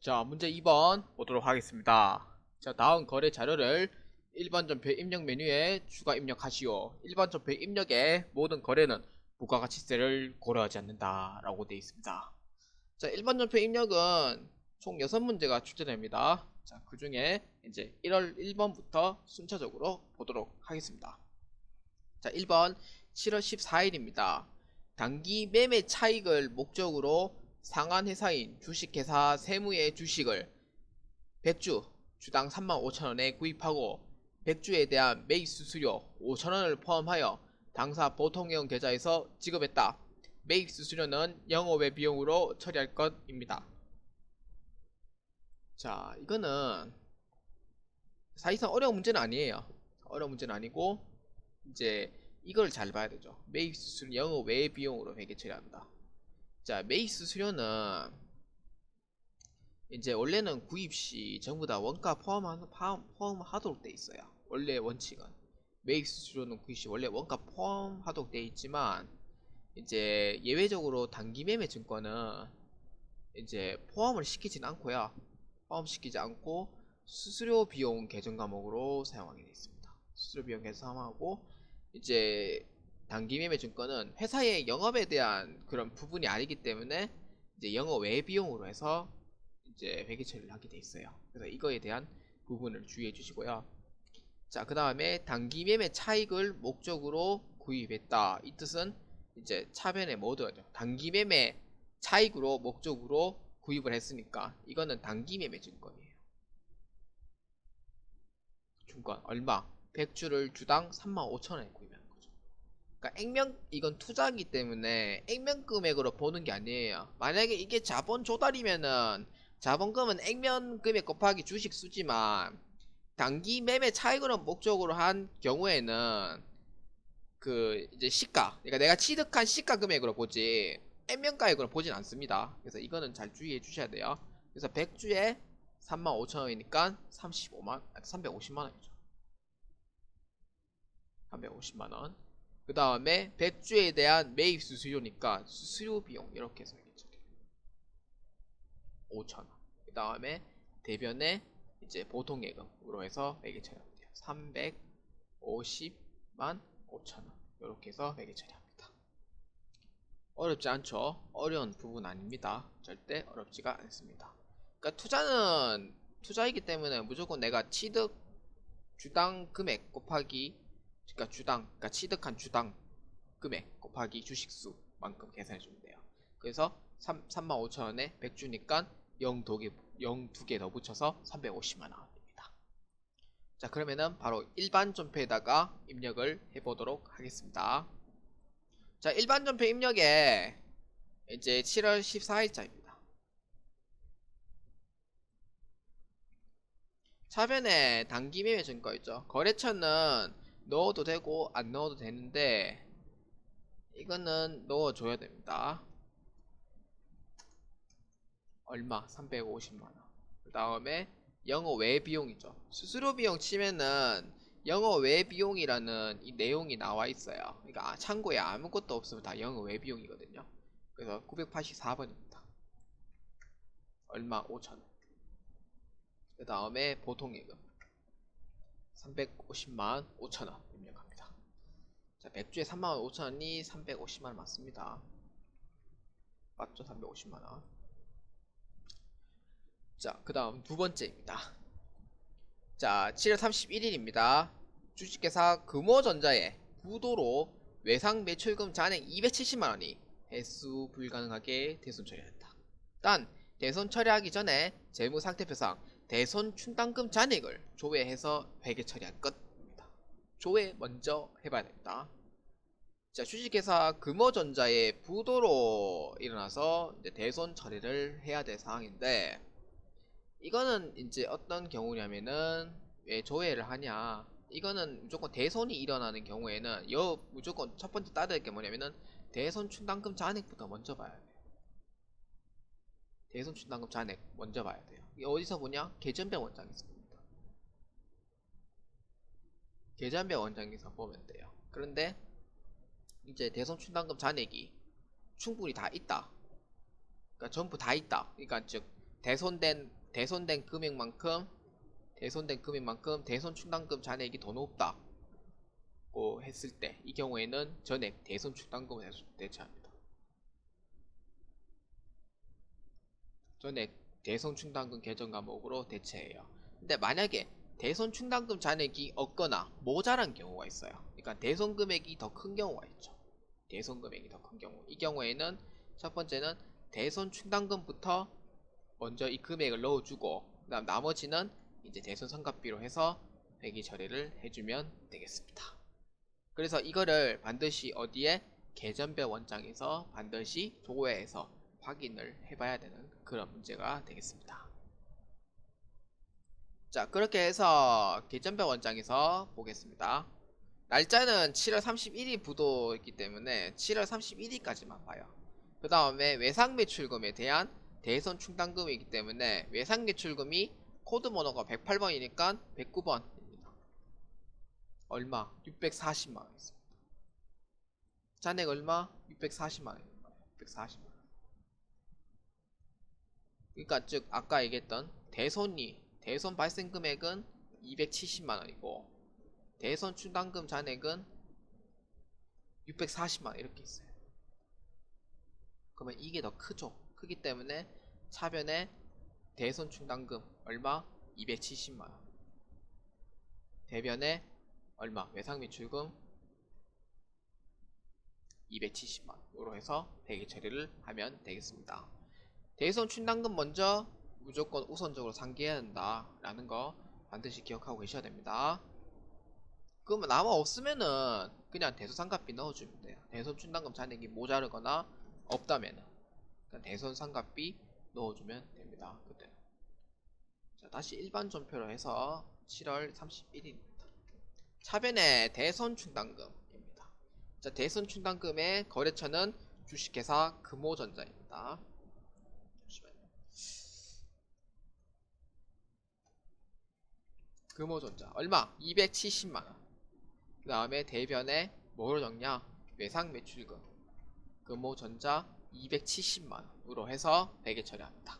자, 문제 2번 보도록 하겠습니다. 자, 다음 거래 자료를 1번 전표 입력 메뉴에 추가 입력하시오. 1번 전표 입력에 모든 거래는 부가가치세를 고려하지 않는다. 라고 되어 있습니다. 자, 1번 전표 입력은 총 6문제가 출제됩니다. 자, 그 중에 이제 1월 1번부터 순차적으로 보도록 하겠습니다. 자, 1번 7월 14일입니다. 단기 매매 차익을 목적으로 상한 회사인 주식회사 세무의 주식을 100주 주당 35,000원에 구입하고 100주에 대한 매입 수수료 5,000원을 포함하여 당사 보통형 계좌에서 지급했다. 매입 수수료는 영업의 비용으로 처리할 것입니다. 자, 이거는 사실상 어려운 문제는 아니에요. 어려운 문제는 아니고 이제 이걸 잘 봐야 되죠. 매입 수수료 영업 외 비용으로 회계 처리합니다. 자, 매입 수수료는 이제 원래는 구입 시 전부 다 원가 포함하는 포함, 포함하도록 돼 있어요. 원래 원칙은 매입 수수료는 구입 시 원래 원가 포함하도록 돼 있지만 이제 예외적으로 단기 매매 증권은 이제 포함을 시키진 않고요. 포함시키지 않고 수수료 비용 계정 과목으로 사용하게 되어 있습니다. 수수료 비용 계산하고 이제 단기 매매 증권은 회사의 영업에 대한 그런 부분이 아니기 때문에 이제 영업 외 비용으로 해서 이제 회계 처리를 하게 돼 있어요. 그래서 이거에 대한 부분을 주의해 주시고요. 자, 그 다음에 단기 매매 차익을 목적으로 구입했다. 이 뜻은 이제 차변에 뭐 들어가죠? 단기 매매 차익으로 목적으로 구입을 했으니까 이거는 단기 매매 증권이에요. 증권 얼마? 100주를 주당 35,000원에 구입하는 거죠. 그러니까 액면 이건 투자기 때문에 액면 금액으로 보는 게 아니에요. 만약에 이게 자본 조달이면은 자본금은 액면 금액 곱하기 주식 수지만 단기 매매 차익으로 목적으로 한 경우에는 그 이제 시가 그러니까 내가 취득한 시가 금액으로 보지 액면가액으로 보진 않습니다. 그래서 이거는 잘 주의해 주셔야 돼요. 그래서 100주에 35,000원이니까 35만 350만 원이죠. 350만 원. 그 다음에 100주에 대한 매입 수수료니까 수수료 비용 이렇게 해서 되겠죠. 5,000원. 그 다음에 대변에 이제 보통 예금으로 해서 매개 돼요. 350만 5천원. 이렇게 해서 매개 처리합니다. 어렵지 않죠? 어려운 부분 아닙니다. 절대 어렵지가 않습니다. 그러니까 투자는 투자이기 때문에 무조건 내가 취득 주당 금액 곱하기 그러니까 주당 그러니까 취득한 주당 금액 곱하기 주식수만큼 계산해 주면 돼요. 그래서 3, 35,000원에 100주니까 0 2개 0 2개 더 붙여서 350만 원입니다. 자, 그러면은 바로 일반 존표에다가 입력을 해 보도록 하겠습니다. 자, 일반 존표 입력에 이제 7월 14일자입니다. 차변에 단기 매매 증거 있죠. 거래처는 넣어도 되고 안 넣어도 되는데 이거는 넣어줘야 됩니다. 얼마? 350만원. 그 다음에 영어 외 비용이죠. 수수료 비용 치면은 영어 외 비용이라는 이 내용이 나와 있어요. 그러니까 참고에 아무것도 없으면 다 영어 외 비용이거든요. 그래서 984번입니다. 얼마? 5천원. 그 다음에 보통예금 350만 5천원 입력합니다. 자, 100주에 3만 5천원이 350만원 맞습니다. 맞죠? 350만원. 자, 그 다음 두 번째입니다. 자, 7월 31일입니다. 주식회사 금호전자의 부도로 외상 매출금 잔액 270만원이 회수 불가능하게 대손 처리했다. 단, 대손 처리하기 전에 재무상태표상 대손 충당금 잔액을 조회해서 회계 처리할 것입니다. 조회 먼저 해봐야 됩니다. 자, 주식회사 금호전자의 부도로 일어나서 이제 대손 처리를 해야 될 상황인데, 이거는 이제 어떤 경우냐면은 왜 조회를 하냐 이거는 무조건 대손이 일어나는 경우에는 여 무조건 첫 번째 따져야 할게 뭐냐면은 대손 충당금 잔액부터 먼저 봐야 돼요 대손 충당금 잔액 먼저 봐야 돼요. 어디서 보냐? 계전배 원장에서 봅니다. 계전배 원장에서 보면 돼요. 그런데 이제 대손 충당금 잔액이 충분히 다 있다. 그러니까 전부 다 있다. 그러니까 즉 대손된 대손된 금액만큼 대손된 금액만큼 대손 충당금 잔액이 더 높다 고 했을 때 이 경우에는 전액 대손 충당금을 대- 대체합니다. 전액 대손 충당금 개정 과목으로 대체해요. 근데 만약에 대손 충당금 잔액이 없거나 모자란 경우가 있어요. 그러니까 대손 금액이 더 큰 경우가 있죠. 대손 금액이 더 큰 경우. 이 경우에는 첫 번째는 대손 충당금부터 먼저 이 금액을 넣어주고 그다음 나머지는 이제 대손 성갑비로 해서 회계 처리를 해주면 되겠습니다. 그래서 이거를 반드시 어디에 개전별 원장에서 반드시 조회해서 확인을 해봐야 되는 그런 문제가 되겠습니다. 자 그렇게 해서 개전별 원장에서 보겠습니다. 날짜는 7월 31일 부도이기 때문에 7월 31일까지만 봐요. 그 다음에 외상 매출금에 대한 대선 충당금이기 때문에 외상 매출금이 코드 번호가 108번이니까 109번입니다. 얼마? 640만원 있습니다. 잔액 얼마? 640만원입니다. 640만 원. 그러니까 즉 아까 얘기했던 대손이 대손 발생 금액은 270만원이고 대선 충당금 잔액은 640만원 이렇게 있어요. 그러면 이게 더 크죠. 크기 때문에 차변에 대선 충당금 얼마? 270만원. 대변에 얼마? 외상 매출금 270만원으로 해서 회계 처리를 하면 되겠습니다. 대선 충당금 먼저 무조건 우선적으로 상기해야 한다라는 거 반드시 기억하고 계셔야 됩니다. 그러면 아마 없으면은 그냥 대소상값비 넣어주면 돼요. 대손 충당금 잔액이 모자르거나 없다면은 대손 상값비 넣어주면 됩니다. 그때. 자 다시 일반 전표로 해서 7월 31일입니다. 차변의 대손 충당금입니다. 자 대손 충당금의 거래처는 주식회사 금호전자입니다. 잠시만요. 금호전자 얼마? 270만원 그 다음에 대변에 뭐로 적냐? 외상 매출금 금호전자 270만원으로 해서 회계 처리합니다.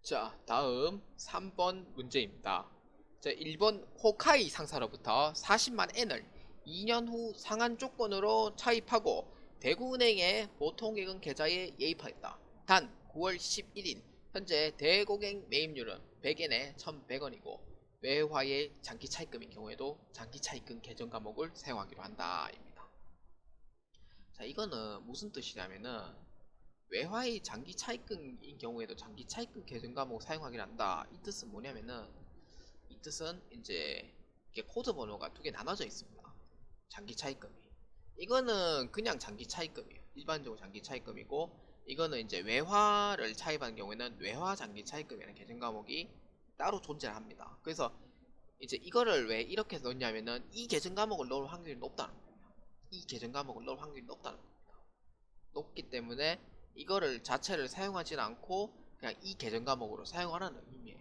자 다음 3번 문제입니다. 자 1번 호카이 상사로부터 40만 N을 2년 후 상한 조건으로 차입하고 대구은행의 보통계금 계좌에 예입하였다. 단 9월 11일 현재 대고객 매입률은 100엔에 1100원이고 외화의 장기 차입금인 경우에도 장기 차입금 계정 과목을 사용하기로 한다 입니다. 자 이거는 무슨 뜻이냐면은 외화의 장기 차입금인 경우에도 장기 차입금 계정 과목 사용하기로 한다. 이 뜻은 뭐냐면은 이 뜻은 이제 이게 코드 번호가 두 개 나눠져 있습니다. 장기 차입금이 이거는 그냥 장기 차입금이에요. 일반적으로 장기 차입금이고 이거는 이제 외화를 차입하는 경우에는 외화 장기 차입금이라는 계정 과목이 따로 존재를 합니다. 그래서 이제 이거를 왜 이렇게 넣냐면은 이 계정 과목을 넣을 확률이 높다는 겁니다. 이 계정 과목을 넣을 확률이 높다는 겁니다. 높기 때문에 이거를 자체를 사용하지는 않고 그냥 이 계정 과목으로 사용하라는 의미예요.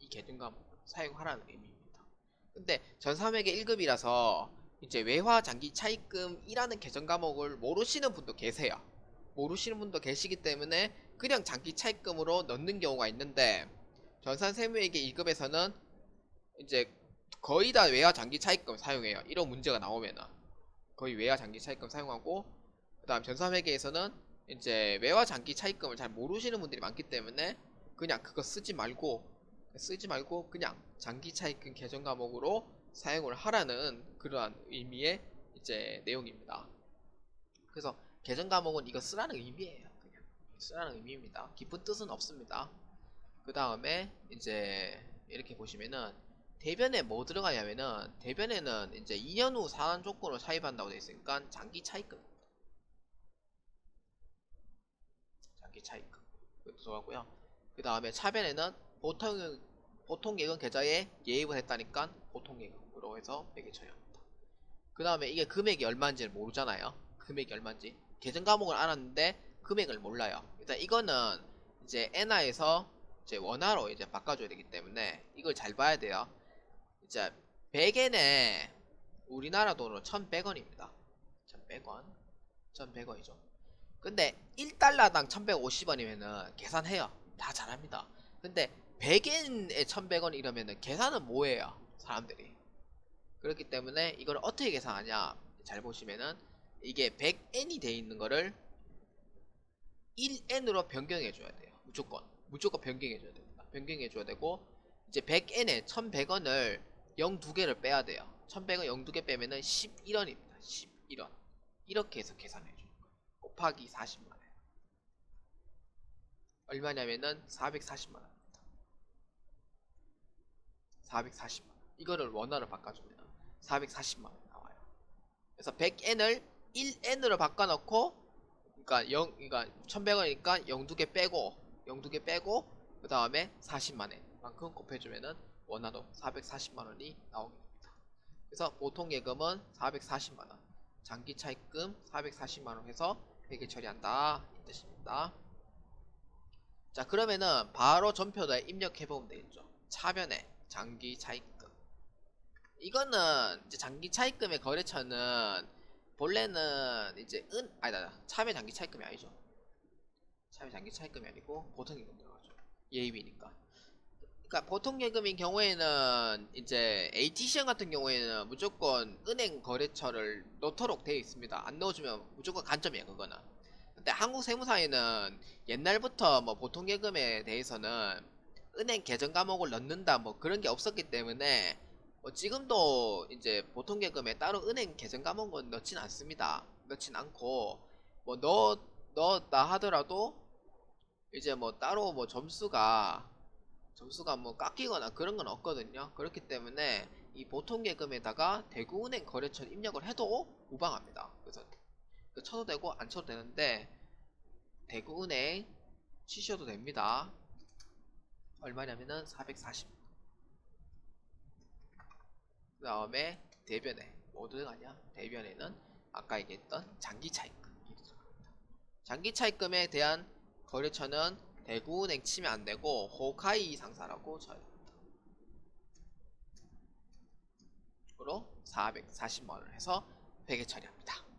이 계정 과목으로 사용하라는 의미입니다. 근데 전삼액의 1급이라서 이제 외화 장기 차입금이라는 계정 과목을 모르시는 분도 계세요. 모르시는 분도 계시기 때문에 그냥 장기 차입금으로 넣는 경우가 있는데 전산 세무회계 2급에서는 이제 거의 다 외화 장기 차입금 사용해요. 이런 문제가 나오면은 거의 외화 장기 차입금 사용하고 그다음 전산 회계에서는 이제 외화 장기 차입금을 잘 모르시는 분들이 많기 때문에 그냥 그거 쓰지 말고 쓰지 말고 그냥 장기 차입금 계정 과목으로 사용을 하라는 그러한 의미의 이제 내용입니다. 그래서 계정 과목은 이거 쓰라는 의미예요. 그냥 쓰라는 의미입니다. 깊은 뜻은 없습니다. 그 다음에 이제 이렇게 보시면은 대변에 뭐 들어가냐면은 대변에는 이제 2년 후 상한 조건으로 차입한다고 되어 있으니까 장기 차입금 장기 차입금 그것도 들어가고요. 그 다음에 차변에는 보통 보통 계획은 계좌에 예입을 했다니까 보통 계획으로 해서 매개 처리합니다. 그 다음에 이게 금액이 얼마인지를 모르잖아요. 금액이 얼마인지 계정 과목을 알았는데 금액을 몰라요. 일단 이거는 이제 엔화에서 이제 원화로 이제 바꿔줘야 되기 때문에 이걸 잘 봐야 돼요. 이제 100엔에 우리나라 돈으로 1100원입니다. 1100원. 1100원이죠. 근데 1달러당 1150원이면은 계산해요. 다 잘합니다. 근데 100엔에 1100원 이러면은 계산은 뭐예요? 사람들이. 그렇기 때문에 이걸 어떻게 계산하냐? 잘 보시면은 이게 100엔이 돼 있는 거를 1엔으로 변경해 줘야 돼요. 무조건. 무조건 변경해 줘야 됩니다. 변경해 줘야 되고 이제 100엔에 1100원을 0 두 개를 빼야 돼요. 1100원 0 두 개 빼면은 11원입니다. 11원. 이렇게 해서 계산해 줘요. 곱하기 40만 원. 얼마냐면은 440만 원. 440만 원. 이거를 원화로 바꿔주면 440만 원 나와요. 그래서 100엔을 1엔으로 바꿔놓고 그러니까 0 그러니까 1100원이니까 0 두 개 빼고 0 두 개 빼고 그 다음에 40만 엔만큼 곱해주면은 원화로 440만 원이 나오게 됩니다. 그래서 보통 예금은 440만 원, 장기 차입금 440만 원 해서 회계 처리한다 이 뜻입니다. 자 그러면은 바로 전표도에 입력해 보면 되겠죠. 차변에 장기 차입금. 이거는 장기 차입금의 거래처는 본래는 이제 은 아니다 차변 장기 차입금이 아니죠. 차변 장기 차입금이 아니고 보통 예금 들어가죠. 예입이니까. 그러니까 보통 예금인 경우에는 이제 AT 시험 같은 경우에는 무조건 은행 거래처를 넣도록 되어 있습니다. 안 넣어주면 무조건 간점이에요, 그거는. 근데 한국 세무사에는 옛날부터 뭐 보통 예금에 대해서는 은행 계정 과목을 넣는다 뭐 그런 게 없었기 때문에 뭐 지금도 이제 보통 예금에 따로 은행 계정 과목은 넣진 않습니다. 넣진 않고 뭐 넣, 넣었다 하더라도 이제 뭐 따로 뭐 점수가 점수가 뭐 깎이거나 그런 건 없거든요. 그렇기 때문에 이 보통 예금에다가 대구은행 거래처 입력을 해도 무방합니다. 그래서 그 쳐도 되고 안 쳐도 되는데 대구은행 치셔도 됩니다. 얼마냐면은 440. 그 다음에 대변에 뭐 들어가냐? 대변에는 아까 얘기했던 장기 차입금이 들어갑니다. 장기 차입금에 대한 거래처는 대구은행 치면 안 되고 호카이 상사라고 쳐야 됩니다. 으로 440만 원을 해서 회계 처리합니다.